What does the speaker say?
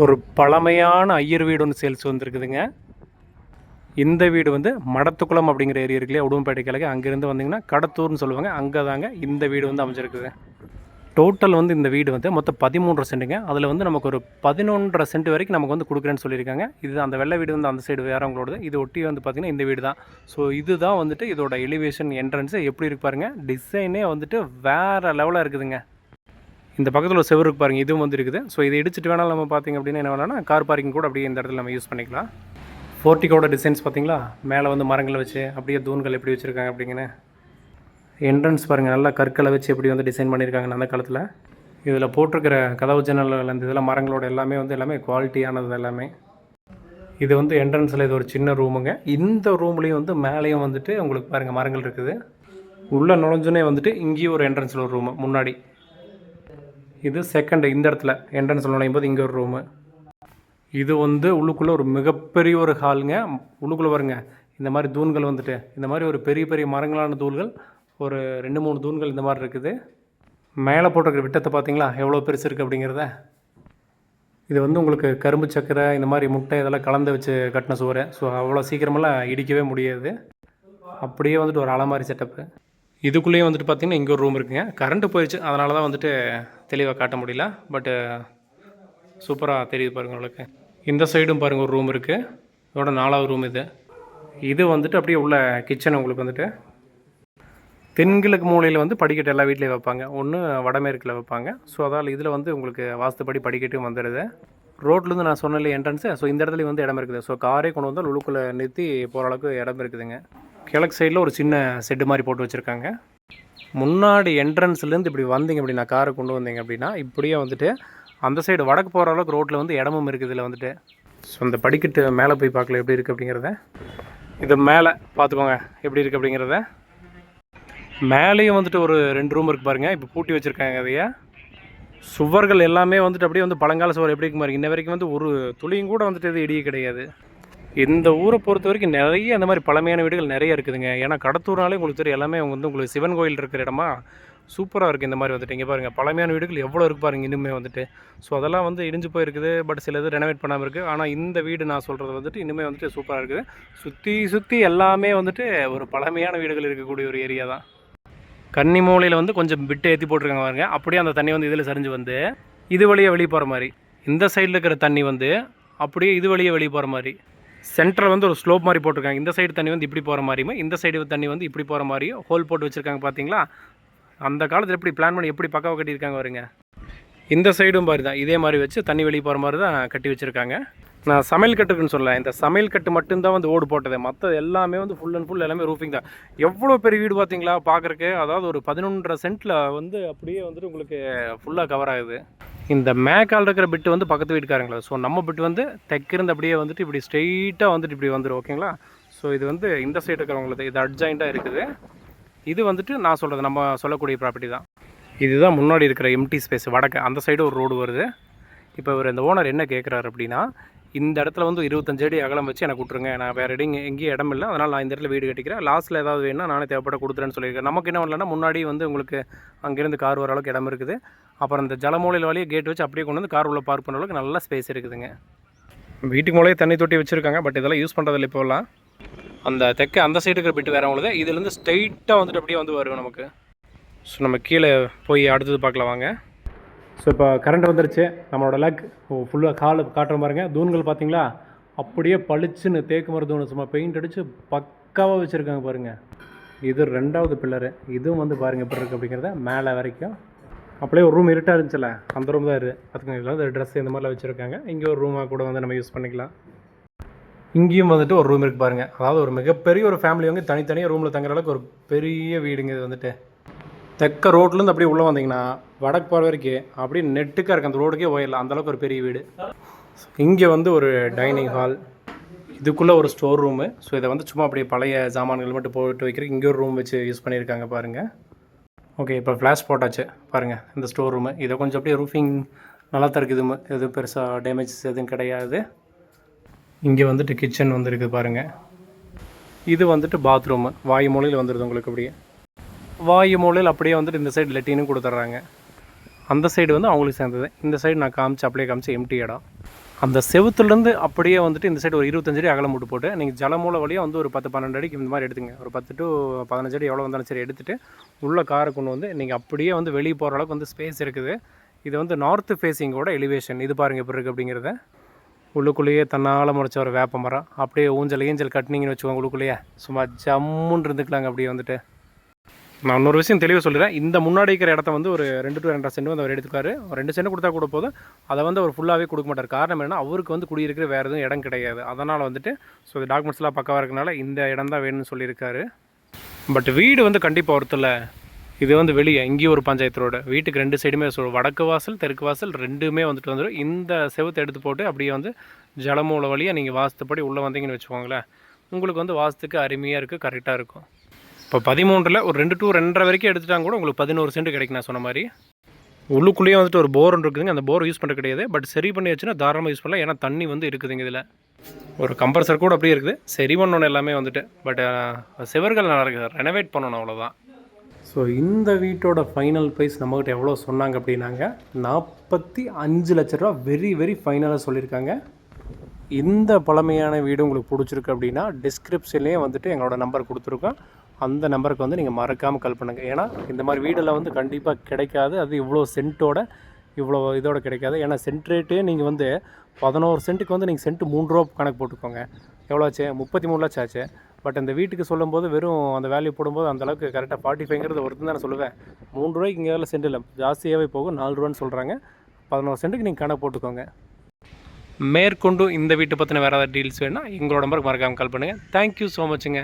ஒரு பழமையான ஐயர் வீடு ஒன்று சேல்ஸ் வந்திருக்குதுங்க. இந்த வீடு வந்து மடத்துக்குளம் அப்படிங்கிற ஏரியா இருக்குல்லையா உடும்பேட்டை கிழக்கு. அங்கேருந்து வந்தீங்கன்னா கடத்தூர்னு சொல்லுவாங்க. அங்கே தாங்க இந்த வீடு வந்து அமைஞ்சிருக்குது. டோட்டல் வந்து இந்த வீடு வந்து மொத்தம் பதிமூன்றரை சென்ட்டுங்க. அதில் வந்து நமக்கு ஒரு பதினொன்றரை சென்ட் வரைக்கும் நமக்கு வந்து கொடுக்குறேன்னு சொல்லியிருக்காங்க. இது அந்த வெள்ளை வீடு வந்து அந்த சைடு வேறவங்களோடது இது ஒட்டி வந்து பார்த்திங்கன்னா இந்த வீடு தான். ஸோ இதுதான் வந்துட்டு இதோட எலிவேஷன் என்ட்ரன்ஸு எப்படி இருப்பாருங்க டிசைனே வந்துட்டு வேறு லெவலாக இருக்குதுங்க. இந்த பக்கத்தில் ஒரு செவருக்கு பாருங்கள் இதுவும் வந்து இருக்குது ஸோ இதை இடிச்சிட்டு வேணாலும் நம்ம பார்த்திங்க அப்படின்னா என்ன வேணாம்னா கார் பார்க்கிங் கூட அப்படியே இந்த இடத்துல நம்ம யூஸ் பண்ணிக்கலாம். ஃபோர்ட்டிக்கோட டிசைன்ஸ் பார்த்திங்களா? மேலே வந்து மரங்களை வச்சு அப்படியே தூண்கள் எப்படி வச்சுருக்காங்க அப்படிங்கன்னு. என்ட்ரன்ஸ் பாருங்கள் நல்லா கற்களை வச்சு எப்படி வந்து டிசைன் பண்ணியிருக்காங்க அந்த காலத்தில். இதில் போட்டிருக்கிற கதவு ஜன்னல் அந்த இதெல்லாம் மரங்களோட எல்லாமே வந்து எல்லாமே குவாலிட்டியானது எல்லாமே. இது வந்து என்ட்ரன்ஸில் இது ஒரு சின்ன ரூமுங்க இந்த ரூம்லேயும் வந்து மேலேயும் வந்துட்டு உங்களுக்கு பாருங்கள் மரங்கள் இருக்குது. உள்ளே நுழைஞ்சோன்னே வந்துட்டு இங்கேயும் ஒரு என்ட்ரன்ஸில் ஒரு ரூமு முன்னாடி. இது செகண்ட் இந்த இடத்துல என்ட்ரன்ஸ் நுழையும் போது இங்கே ஒரு ரூமு இது வந்து உள்ளுக்குள்ளே ஒரு மிகப்பெரிய ஒரு ஹாலுங்க உள்ளுக்குள்ளே வருங்க இந்த மாதிரி தூண்கள் வந்துட்டு. இந்த மாதிரி ஒரு பெரிய பெரிய மரங்களான தூண்கள். ஒரு ரெண்டு மூணு தூண்கள் இந்த மாதிரி இருக்குது. மேலே போட்டிருக்கிற விட்டத்தை பார்த்தீங்களா? எவ்வளோ பெருசு இருக்குது அப்படிங்கிறத. இது வந்து உங்களுக்கு கரும்பு சக்கரை இந்த மாதிரி முட்டை இதெல்லாம் கலந்து வச்சு கட்டின சுவர். ஸோ அவ்வளோ சீக்கிரமெல்லாம் இடிக்கவே முடியாது. அப்படியே வந்துட்டு ஒரு அலமாரி செட்டப்பு இதுக்குள்ளேயே வந்துட்டு பார்த்தீங்கன்னா இங்கே ஒரு ரூம் இருக்குங்க. கரண்ட்டு போயிடுச்சு அதனால தான் வந்துட்டு தெளிவாக காட்ட முடியல. பட்டு சூப்பராக தெரியுது பாருங்கள் உங்களுக்கு. இந்த சைடும் பாருங்கள் ஒரு ரூம் இருக்குது இதோட நாலாவது ரூம் இது. இது வந்துட்டு அப்படியே உள்ள கிச்சன் உங்களுக்கு வந்துட்டு. தென்கிழக்கு மூலையில் வந்து படிக்கட்டு எல்லா வீட்லேயும் வைப்பாங்க. ஒன்று வடமேற்கில் வைப்பாங்க. ஸோ அதால் இதில் வந்து உங்களுக்கு வாஸ்துப்படி படிக்கட்டும் வந்துடுது ரோட்லேருந்து நான் சொன்னல என்ட்ரன்ஸு ஸோ இந்த இடத்துலையும் வந்து இடம் இருக்குது. ஸோ காரே கொண்டு வந்து உள்ளுக்குள்ளே நிறுத்தி போகிற அளவுக்கு இடம் இருக்குதுங்க. கிழக்கு சைடில் ஒரு சின்ன செட்டு மாதிரி போட்டு வச்சுருக்காங்க. முன்னாடி என்ட்ரன்ஸ்லேருந்து இப்படி வந்தீங்க அப்படின்னா காரை கொண்டு வந்தீங்க அப்படின்னா இப்படியே வந்துட்டு அந்த சைடு வடக்கு போகிற அளவுக்கு ரோட்டில் வந்து இடமும் இருக்குது இதில் வந்துட்டு. ஸோ அந்த படிக்கட்டு மேலே போய் பார்க்கல எப்படி இருக்குது அப்படிங்கிறத. இது மேலே பார்த்துக்கோங்க எப்படி இருக்குது அப்படிங்கிறத. மேலேயும் வந்துட்டு ஒரு ரெண்டு ரூம் இருக்குது பாருங்கள் இப்போ பூட்டி வச்சுருக்காங்க அதையே சுவர்கள் எல்லாமே வந்துட்டு அப்படியே வந்து பழங்கால சுவர் எப்படி இருக்கு பாருங்க. இன்ன வரைக்கும் வந்து ஒரு துளியும் கூட வந்துட்டு இது இடியே கிடையாது. இந்த ஊரை பொறுத்த வரைக்கும் நிறைய அந்த மாதிரி பழமையான வீடுகள் நிறைய இருக்குதுங்க. ஏன்னா கடத்தூர்னாலே உங்களுக்கு தெரியும் எல்லாமே வந்து உங்களுக்கு சிவன் கோயில் இருக்கிற இடமா சூப்பராக இருக்குது இந்த மாதிரி வந்துட்டு. இங்கே பாருங்கள் பழமையான வீடுகள் எவ்வளோ இருக்கு பாருங்கள் இன்னுமே வந்துட்டு. ஸோ அதெல்லாம் வந்து இடிஞ்சு போயிருக்குது பட் சில இது ரெனோவேட் பண்ணாமல் இருக்குது ஆனால் இந்த வீடு நான் சொல்கிறது வந்துட்டு இன்னுமே வந்துட்டு சூப்பராக இருக்குது. சுற்றி சுற்றி எல்லாமே வந்துட்டு ஒரு பழமையான வீடுகள் இருக்கக்கூடிய ஒரு ஏரியா தான். கன்னி மூலையில் வந்து கொஞ்சம் பிட்டு ஏற்றி போட்டிருக்காங்க பாருங்க. அப்படியே அந்த தண்ணி வந்து இதில் சரிஞ்சு வந்து இது வழியாக வெளியே போகிற மாதிரி. இந்த சைடில் இருக்கிற தண்ணி வந்து அப்படியே இது வழியாக வெளியே போகிற மாதிரி. சென்டரில் வந்து ஒரு ஸ்லோப் மாதிரி போட்டிருக்காங்க. இந்த சைடு தண்ணி வந்து இப்படி போகிற மாதிரியுமே இந்த சைடு தண்ணி வந்து இப்படி போகிற மாதிரியும் ஹோல் போட்டு வச்சுருக்காங்க பார்த்தீங்களா அந்த காலத்தில் எப்படி பிளான் பண்ணி எப்படி பக்காவாக கட்டியிருக்காங்க வருங்க இந்த சைடும் மாதிரி தான் இதே மாதிரி வச்சு தண்ணி வெளியே போகிற மாதிரி தான் கட்டி வச்சுருக்காங்க. நான் சமையல் கட்டுக்குன்னு சொல்லலை. இந்த சமையல் கட்டு மட்டும்தான் வந்து ஓடு போட்டது. மற்ற எல்லாமே வந்து ஃபுல் அண்ட் ஃபுல் எல்லாமே ரூஃபிங் தான். எவ்வளோ பெரிய வீடு பார்த்தீங்களா பார்க்குறக்கு அதாவது ஒரு பதினொன்றரை சென்ட்டில் வந்து அப்படியே வந்துட்டு உங்களுக்கு ஃபுல்லாக கவர் ஆகுது. இந்த மேக்கால் இருக்கிற பிட்டு வந்து பக்கத்து வீட்டுக்காரங்களா. ஸோ நம்ம பிட்டு வந்து தெற்கிருந்து அப்படியே வந்துட்டு இப்படி ஸ்ட்ரெயிட்டாக வந்துட்டு இப்படி வந்துடும் ஓகேங்களா ஸோ இது வந்து இந்த சைடு இருக்கிறவங்களுக்கு இது அட்ஜாயிண்ட்டாக இருக்குது. இது வந்துட்டு நான் சொல்கிறது நம்ம சொல்லக்கூடிய ப்ராப்பர்ட்டி தான். இதுதான் முன்னாடி இருக்கிற எம்டி ஸ்பேஸ் வடக்கு. அந்த சைடு ஒரு ரோடு வருது. இப்போ இவர் இந்த ஓனர் என்ன கேட்குறாரு அப்படின்னா இந்த இடத்துல வந்து இருபத்தஞ்சு அடி அகலம் வச்சு எனக்கு விட்ருங்க நான் வேறு இடம் எங்கேயும் இடம் இல்லை அதனால் நான் இந்த இடத்துல வீடு கட்டிக்கிறேன். லாஸ்ட்டில் ஏதாவது வேணும்னா நானே தேவைப்பட கொடுத்துறேன்னு சொல்லியிருக்கேன் நமக்கு என்ன பண்ணலன்னா முன்னாடி வந்து உங்களுக்கு அங்கேருந்து கார் வர அளவுக்கு இடம் இருக்குது. அப்புறம் இந்த ஜலமூலையில் வழியே கேட் வச்சு அப்படியே கொண்டு வந்து கார் உள்ளே பார்க் பண்ணுற அளவுக்கு நல்ல ஸ்பேஸ் இருக்குதுங்க. வீட்டுக்கு மூலையே தண்ணி தொட்டி வச்சுருக்காங்க பட் இதெல்லாம் யூஸ் பண்ணுறதில்ல இப்போல்லாம் அந்த தெக்க அந்த சைடு இருக்கிற பிட்டு வேற உங்களுக்கு இதுலேருந்து ஸ்ட்ரைட்டாக வந்துட்டு அப்படியே வந்து வரும் நமக்கு. ஸோ நம்ம கீழே போய் அடுத்தது பார்க்கலாம் வாங்க. ஸோ இப்போ கரண்ட் வந்துருச்சு. நம்மளோட லக் ஃபுல்லாக கால் காட்டுற பாருங்க. தூண்கள் பார்த்தீங்களா அப்படியே பளிச்சுன்னு தேக்கு மர தூணு சும்மா பெயிண்ட் அடித்து பக்காவாக வச்சுருக்காங்க பாருங்கள் இது ரெண்டாவது பில்லரு இதுவும் வந்து பாருங்கள் எப்படி இருக்குது அப்படிங்கிறத மேலே வரைக்கும். அப்படியே ஒரு ரூம் இருட்டாக இருந்துச்சுல? அந்த ரூம் தான் இருக்குது அதுக்கு இந்த ட்ரெஸ் இந்த மாதிரிலாம் வச்சுருக்காங்க. இங்கே ஒரு ரூமாக கூட வந்து நம்ம யூஸ் பண்ணிக்கலாம். இங்கேயும் வந்துட்டு ஒரு ரூம் இருக்குது பாருங்கள் அதாவது ஒரு மிகப்பெரிய ஒரு ஃபேமிலி வந்து தனித்தனியாக ரூமில் தங்குற அளவுக்கு ஒரு பெரிய வீடுங்க இது வந்துட்டு. தெற்க ரோட்லேருந்து அப்படியே உள்ளே வந்தீங்கன்னா வடக்கு போகிற வரைக்கும் அப்படியே நெட்டுக்காக இருக்குது அந்த ரோடுக்கே போயிடலாம். அந்தளவுக்கு ஒரு பெரிய வீடு. இங்கே வந்து ஒரு டைனிங் ஹால் இதுக்குள்ளே ஒரு ஸ்டோர் ரூமு ஸோ இதை வந்து சும்மா அப்படியே பழைய சாமான்கள் மட்டும் போட்டு வைக்கிறதுக்கு இங்கே ஒரு ரூம் வச்சு யூஸ் பண்ணியிருக்காங்க பாருங்கள் ஓகே இப்போ ஃப்ளாஷ் போட்டாச்சு பாருங்கள் இந்த ஸ்டோர் ரூமு இதை கொஞ்சம் அப்படியே ரூஃபிங் நல்லா தான் இருக்குது எதுவும் பெருசாக டேமேஜஸ் எதுவும் கிடையாது. இங்கே வந்துட்டு கிச்சன் வந்துருக்குது பாருங்கள் இது வந்துட்டு பாத்ரூமு வாயு மூலையில் வந்துடுது உங்களுக்கு அப்படியே. வாயு மூலையில் அப்படியே வந்துட்டு இந்த சைடு லெட்டினும் கொடுத்துட்றாங்க. அந்த சைடு வந்து அவங்களுக்கு சேர்ந்தது. இந்த சைடு நான் காமிச்சு அப்படியே காமிச்சு எம்டி இடம். அந்த செவுத்துலேருந்து அப்படியே வந்துட்டு இந்த சைடு ஒரு இருபத்தஞ்சு அடி அகலம் போட்டு போட்டு நீங்கள் ஜலமூல வழியாக வந்து ஒரு பத்து பன்னெண்டு அடிக்கு இந்த மாதிரி எடுத்துங்க. ஒரு பத்து டு பதினஞ்சு அடி எவ்வளோ வந்தாலும் சரி எடுத்துகிட்டு உள்ள காரை கொண்டு வந்து நீங்கள் அப்படியே வந்து வெளியே போகிற அளவுக்கு வந்து ஸ்பேஸ் இருக்குது. இது வந்து நார்த்து ஃபேஸிங்கோட எலிவேஷன் இது பாருங்கள் எப்படி இருக்குது அப்படிங்கிறத. உள்ளுக்குள்ளேயே தன்னால் முறைச்ச ஒரு வேப்ப மரம். அப்படியே ஊஞ்சல் ஈஞ்சல் கட்டினீங்கன்னு வச்சுக்கோங்க உள்ளுக்குள்ளேயே. சும்மா ஜம்முன்னு இருந்துக்கலாங்க அப்படியே வந்துட்டு. நான் இன்னொரு விஷயம் தெளிவாக சொல்லிடுறேன். இந்த முன்னாடி இருக்கிற இடத்த வந்து ஒரு ரெண்டு டு ரெண்டரை சென்ட் வந்து அவர் எடுத்துக்காரு. ஒரு ரெண்டு சென்ட் கொடுத்தா கூட போதும். அதை வந்து அவர் ஃபுல்லாகவே கொடுக்க மாட்டார். காரணம் என்னன்னா அவருக்கு வந்து குடியிருக்கிற வேறு எதுவும் இடம் கிடையாது. அதனால் வந்துட்டு ஸோ இந்த டாக்குமெண்ட்ஸ்லாம் பக்கவாக இருக்கனால இந்த இடம் தான் வேணும்னு சொல்லியிருக்காரு. பட் வீடு வந்து கண்டிப்பாக ஒருத்தில் இது வந்து வெளியே இங்கேயும் ஒரு பஞ்சாயத்து ரோடு. வீட்டுக்கு ரெண்டு சைடுமே சொல்லுவோம் வடக்கு வாசல் தெற்கு வாசல் ரெண்டுமே வந்துட்டு வந்துடும். இந்த செவுத்தை எடுத்து போட்டு அப்படியே வந்து ஜலமூல வழியாக நீங்கள் வாஸ்துப்படி உள்ளே வந்தீங்கன்னு வச்சுக்கோங்களேன் உங்களுக்கு வந்து வாஸ்துக்கு அருமையாக இருக்குது கரெக்டாக இருக்கும். இப்போ பதிமூன்றில் ஒரு ரெண்டு டூ ரெண்டரை வரைக்கும் எடுத்துட்டாங்க கூட உங்களுக்கு பதினோரு சென்ட் கிடைக்கும் நான் சொன்ன மாதிரி. உள்ளுக்குள்ளேயே வந்துட்டு ஒரு போர் ஒன்று இருக்குதுங்க. அந்த போர் யூஸ் பண்ணுறது கிடையாது. பட் சரி பண்ணி வச்சுன்னா தாராளமாக யூஸ் பண்ணலாம். ஏன்னா தண்ணி வந்து இருக்குதுங்க இதில். ஒரு கம்ப்ரஸர் கூட அப்படியே இருக்குது. சரி பண்ணணும் எல்லாமே வந்துட்டு. பட் சிவர்கள் நல்லா இருக்குது ரெனோவேட் பண்ணணும் அவ்வளோதான் ஸோ இந்த வீட்டோட ஃபைனல் ப்ரைஸ் நம்மக்கிட்ட எவ்வளோ சொன்னாங்க அப்படின்னாங்க. நாற்பத்தி அஞ்சு லட்ச ரூபா வெரி வெரி ஃபைனலாக சொல்லியிருக்காங்க. இந்த பழமையான வீடு உங்களுக்கு பிடிச்சிருக்கு அப்படின்னா டிஸ்கிரிப்ஷன்லேயே வந்துட்டு எங்களோட நம்பர் கொடுத்துருக்கோம். அந்த நம்பருக்கு வந்து நீங்கள் மறக்காமல் கால் பண்ணுங்கள் ஏன்னா இந்த மாதிரி வீடெல்லாம் வந்து கண்டிப்பாக கிடைக்காது. அது இவ்வளோ சென்ட்டோட இவ்வளோ இதோட கிடைக்காது. ஏன்னா சென்ட் ரேட்டே நீங்கள் வந்து பதினோரு சென்ட்டுக்கு வந்து நீங்கள் சென்ட் மூணு ரூபா கணக்கு போட்டுக்கோங்க. எவ்வளோ ஆச்சு முப்பத்தி மூணு லட்சம் ஆச்சு பட் இந்த வீட்டுக்கு சொல்லும்போது வெறும் அந்த வேல்யூ போடும்போது அந்த அளவுக்கு கரெக்டாக ஃபார்ட்டி ஃபைவ்ங்கிறது ஒருத்தன் தான் நான் சொல்லுவேன். மூணு ரூபாய்க்கு இங்கே வேலை சென்ட் இல்லை. ஜாஸ்தியாகவே போகும். நாலு ரூபான்னு சொல்கிறாங்க பதினோரு சென்ட்டுக்கு நீங்கள் கணக்கு போட்டுக்கோங்க. மேற்கொண்டு இந்த வீட்டை பற்றின வேறு ஏதாவது டீல்ஸ் வேணுன்னா எங்களோட நம்பருக்கு மறக்காமல் கால் பண்ணுங்கள் தேங்க்யூ ஸோ மச்சுங்க